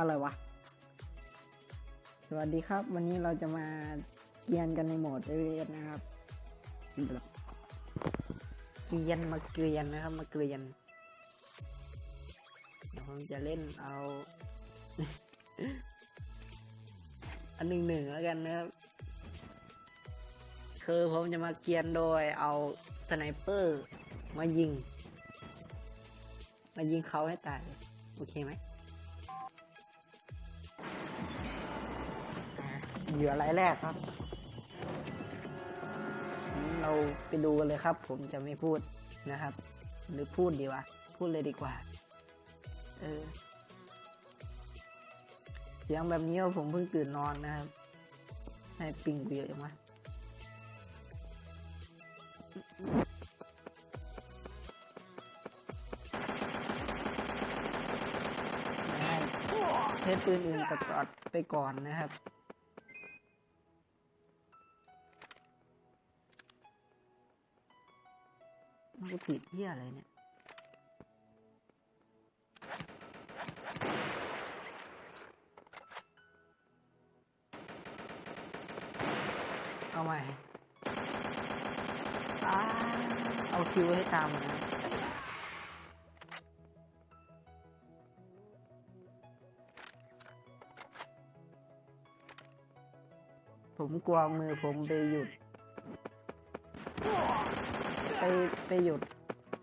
อะไรวะ สวัสดีครับ วันนี้เราจะมาเกียนกันในโหมดเอเนะครับเกียนมาเกียนนะครับ มาเกียนเดี๋ยวผมจะเล่นเอา อันหนึ่งหนึ่งแล้วกันนะครับ คือผมจะมาเกียนโดยเอาสไนเปอร์มายิง มายิงเขาให้ตาย โอเคไหม เหยื่อรายแรกครับ เราไปดูกันเลยครับ ผมจะไม่พูดนะครับ หรือพูดดีวะ พูดเลยดีกว่า เออเสียงแบบนี้ว่าผมเพิ่งตื่นนอนนะครับให้ปิงกูเยอะจังวะให้ใช้ปืนอื่นตัดตัดไปก่อนนะครับ จะผิดเที่ยอะไรเนี่ยเอาใหม่เอาคิวให้ตามนะผมกลัวมือผมไปหยุด ไปไปหยุด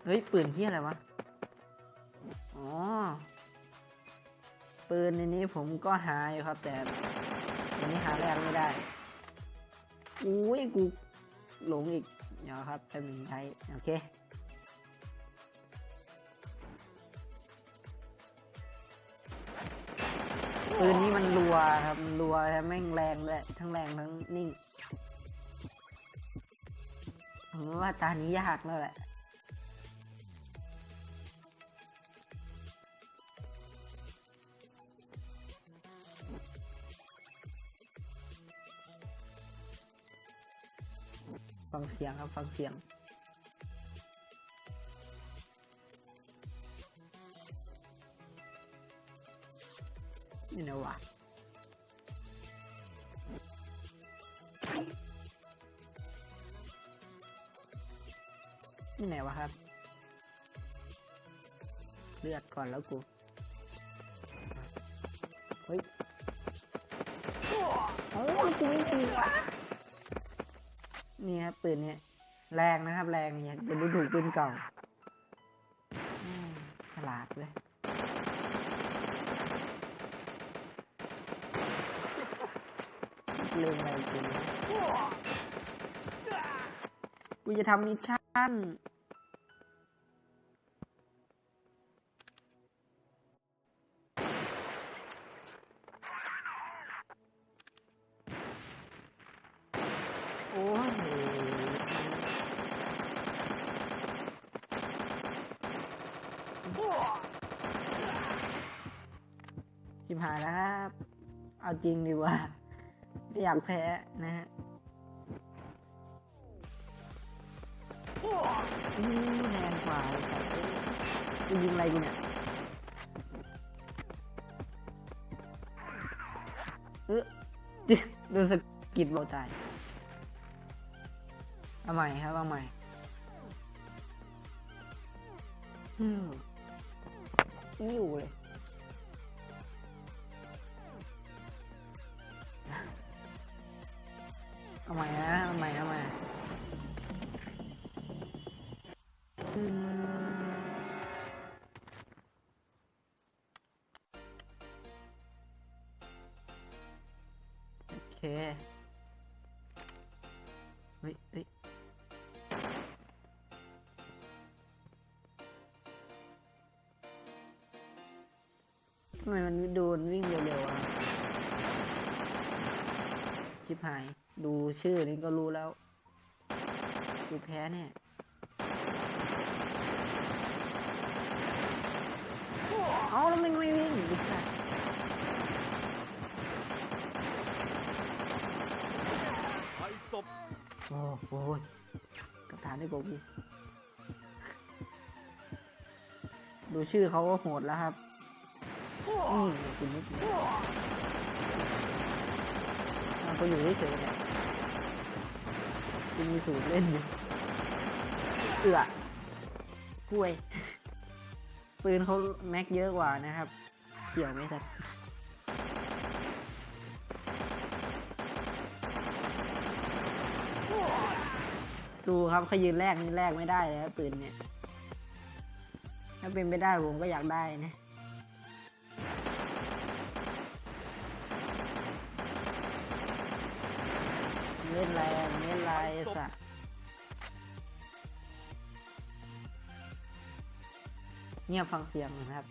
เฮ้ย ปืนที่อะไรวะ อ๋อ ปืนในนี้ผมก็หาอยู่ครับ แต่อันนี้หาแรกไม่ได้ อุ้ยกูหลงอีก เดี๋ยวครับแป๊บนึงใช้ โอเคปืนนี้มันรัวครับรัวแถมแม่งแรงด้วยทั้งแรงทั้งนิ่ง ผมว่าตานี้ยากแล้วแหละฟังเสียงครับฟังเสียงนี่นะวะ นี่ไหนวะครับ เลือดก่อนแล้วกู เฮ้ยเอ้ยกูไม่ตีวะนี่ครับปืนเนี่ย แรงนะครับ แรงเนี่ยจะดูถูกปืนเก่าฉลาดเว้ยเรื่องอะไรจริงกูจะทำมิชชั่น บหายแล้วครับ เอาจริงดีกว่า ไม่อยากแพ้นะฮะแรงกว่าเลยครับกูยิงอะไรกูเนี่ยเออจดูสกิดเบาใจเอาใหม่ครับเอาใหม่อืมนิ่เลย เอาใหม่นะเอาใหม่เอาใหม่โอเคเฮ้ยเฮ้ยทำไมมันโดนวิ่งเร็วๆอะชิบหาย ดูชื่อนี้ก็รู้แล้วกูแพ้เนี่ยเอาแล้วไม่ไม่วิ่งดิค่ะไอ้ศพโอ้โหกับฐานได้กบอีกดูชื่อเขาก็โหดแล้วครับนี่คุณนิดเดียวมันก็อยู่เฉยๆ เนี่ยคุณมีสูตรเล่นอยู่เอือกล้วย ปืนเขาแม็กเยอะกว่านะครับ เกี่ยวไหมครับดูครับเขายืนแรกนี่แรกไม่ได้เลยปืนเนี่ย ถ้าเป็นไปได้ผมก็อยากได้นะ เล่นอะไรเล่นไรสัตว์เงียบฟังเสียงนะครับ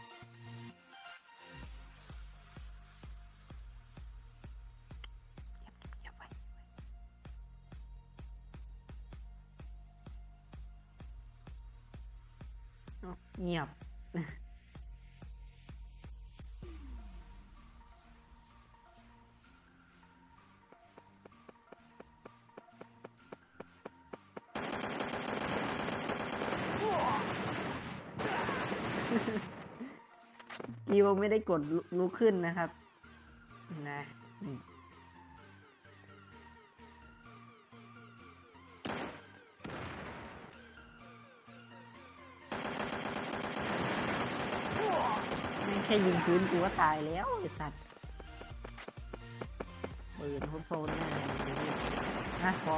กิวไม่ได้กดลุกขึ้นนะครับ นะแค่ยิงพื้นกูก็ตายแล้วไอ้สัตว์ปืนโฟนๆแน่เลยนะขอ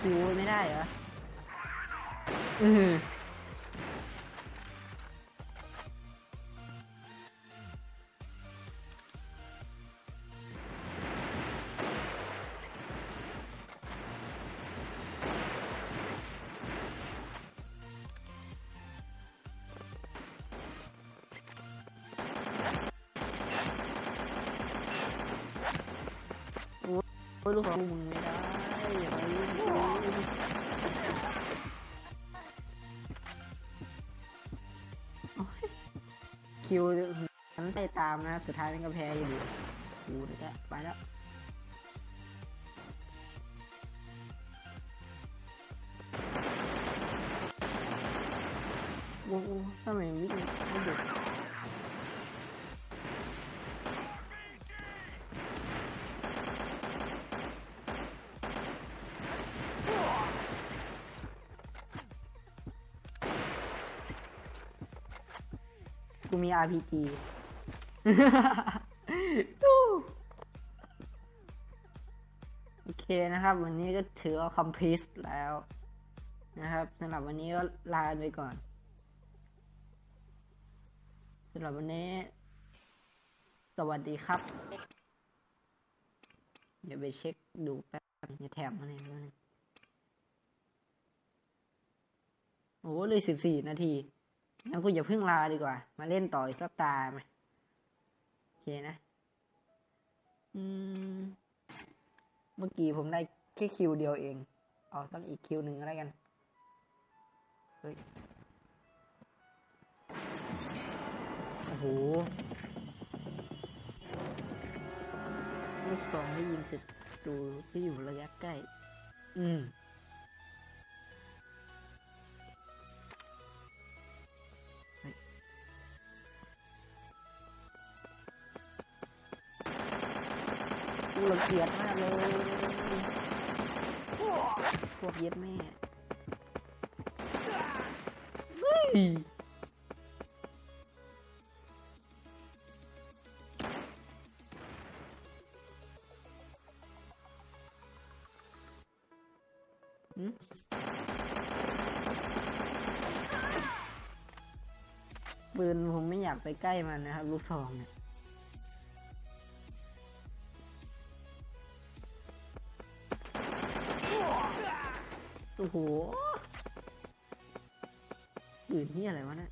คิวไม่ได้เหรอ อือ ลูกของมึงไม่ได้คิวฉันไล่ตามนะ สุดท้ายมันก็แพ้อยู่ดีกูเดี๋ยวจะไปแล้วโอ้โหทำไมวิ่งไม่หยุด กูมี RPG ตู้โอเคนะครับ วันนี้ก็ถือว่า complete แล้วนะครับสำหรับวันนี้ก็ลาไปก่อนสำหรับวันนี้ สวัสดีครับ เดี๋ยวไปเช็คดูแป๊บจะแถมอะไรด้วยนะโอ้เลยสิบสี่นาที งั้นกูอย่าเพิ่งลาดีกว่า มาเล่นต่ออีกสักตาไหมโอเคนะ อืม เมื่อกี้ผมได้แค่คิวเดียวเอง เอาสักอีกคิวหนึ่งก็แล้วกัน เฮ้ย โอ้โหลูกสองได้ยิงศัตรูที่อยู่ระยะใกล้ อืม เกียจมากเลยพวกเย็ดแม่เฮ้ยหืมปืนผมไม่อยากไปใกล้มันนะครับลูกซองเนี่ย โอ้โหปืนที่อะไรวะเนะี่ย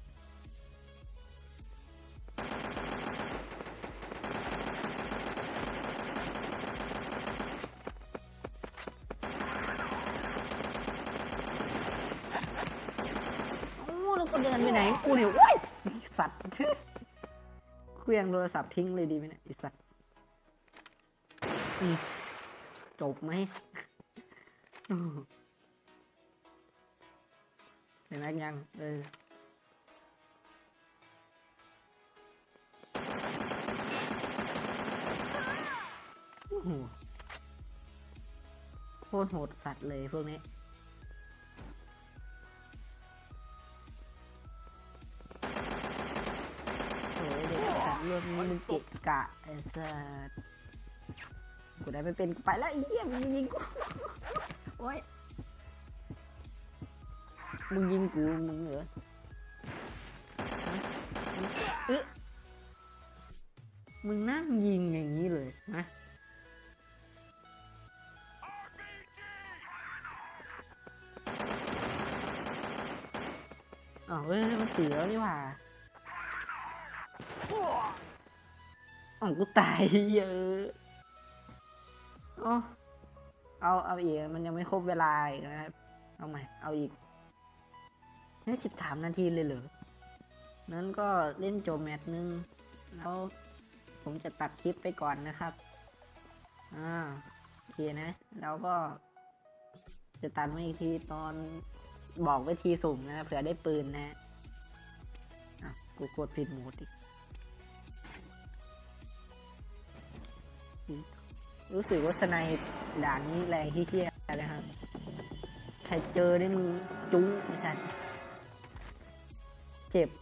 โอ้แล้วก็เดินไปไหนกูเนี่ยโอ้ยสัตว์เครื่องโทรศัพท์ทิ้งเลยดีไหมเนี่ยไอสัตว์จบไหม เห็นไหมยังเออโคตรโหดสัตว์เลยพวกนี้โอ้เด็กสัตว์รวมมึงเกะกะไอ้สัตว์กูได้ไปเป็นไปแล้วไอ้เหี้ยมันยิงกู โอ้ย มึงยิงกูมึงเหรอเอ๊ะมึงนั่งยิงอย่างนี้เลยนะอ๋อเว้ยมันเสือนี่หว่าอ๋อกูตายเยอะอ๋อเอา เอาอีก มันยังไม่ครบเวลาอีกนะครับ เอาใหม่ เอาอีก นี่สิบสามนาทีเลยเหรอ นั้นก็เล่นโจบแมตช์หนึง แล้วผมจะตัดคลิปไปก่อนนะครับ อ่าโอเคนะ แล้วก็ จะตัดมาอีกทีตอนบอกวิธีสุ่มนะเผื่อได้ปืนนะอะกูกดผิดโหมดอีกรู้สึกว่าสไนด์ด่านนี้แรงที่เชี่ยเลยครับ ใครเจอได้มึงจุ้งไม่ใช่ เจ็บ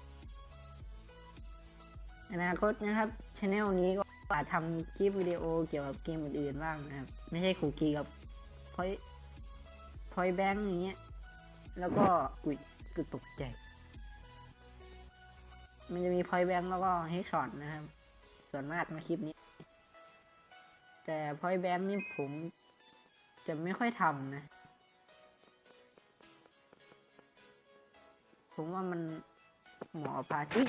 อนาคตนะครับช anel นี้ก็อาจทำคลิปวิดีโอเกี่ยวกับเกมอื่นๆบ้างนะครับ ไม่ใช่คูกีกับพอยพอยแบงค์อย่างเงี้ย แล้วก็อุ้ยคือตกใจ มันจะมีพอยแบงค์แล้วก็ให้ช็อตนะครับ ส่วนมากในคลิปนี้ แต่พอยแบงค์นี่ผมจะไม่ค่อยทำนะ ผมว่ามัน หมอพาทิต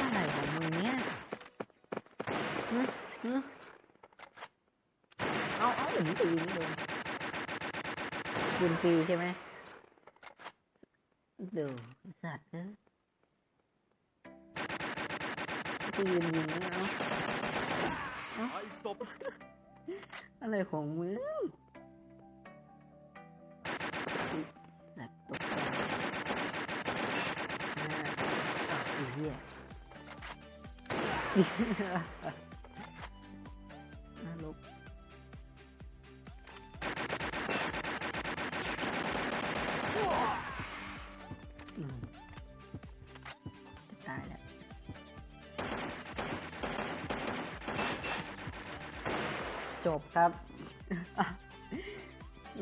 อะไรของมึงเนี่ยเอาเอาอย่างนี้ไปยิงเลยยิงฟรีใช่ไหมเดี๋ยวสัตว์เอ้ยกูยืนยิงนะเอาไอ้ศพอะไรของมึงหนักตกใจอ่า เหี้ยน่าลบตายแล้วจบครับ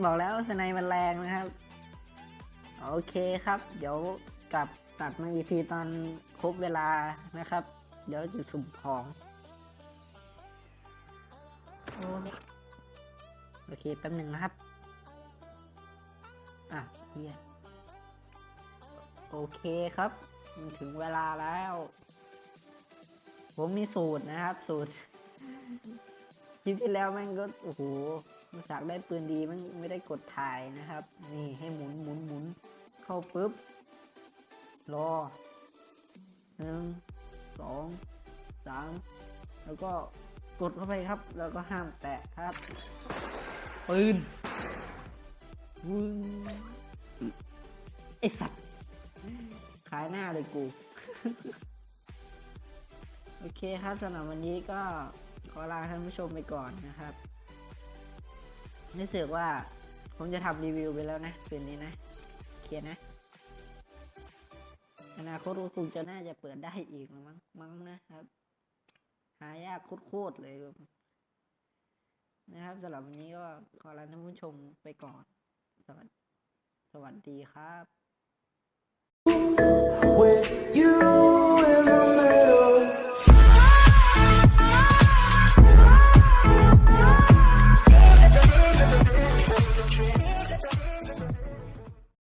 บอกแล้วสไนมันแรงนะครับ โอเคครับ เดี๋ยวกลับตัดมาอีกทีตอน ครบเวลานะครับ เดี๋ยวจะสุ่มของโอโอเคแป๊บหนึ่งนะครับ อะเฮียโอเคครับ มันถึงเวลาแล้ว ผมมีสูตรนะครับ สูตรคลิปที่แล้วแม่งก็โอ้โหมาจากได้ปืนดีมันไม่ได้กดถ่ายนะครับ นี่ให้หมุนหมุนหมุนเข้าปุ๊บ รอ หนึ่งสองสามแล้วก็กดเข้าไปครับ แล้วก็ห้ามแตะครับ ปืนวึ้งไอสัตว์ ขายหน้าเลยกู โอเคครับสำหรับวันนี้ก็ขอลาท่านผู้ชมไปก่อนนะครับรู้สึกว่าผมจะทำรีวิวไปแล้วนะคืนนี้นะ โอเคนะอ นาคตก็คงจะน่าจะเปิดได้อีกมั้งมั้งนะครับ หายากโคตรเลย นะครับสำหรับวันนี้ก็ขอลาท่านผู้ชมไปก่อน สวัสสวัสดีครับ with you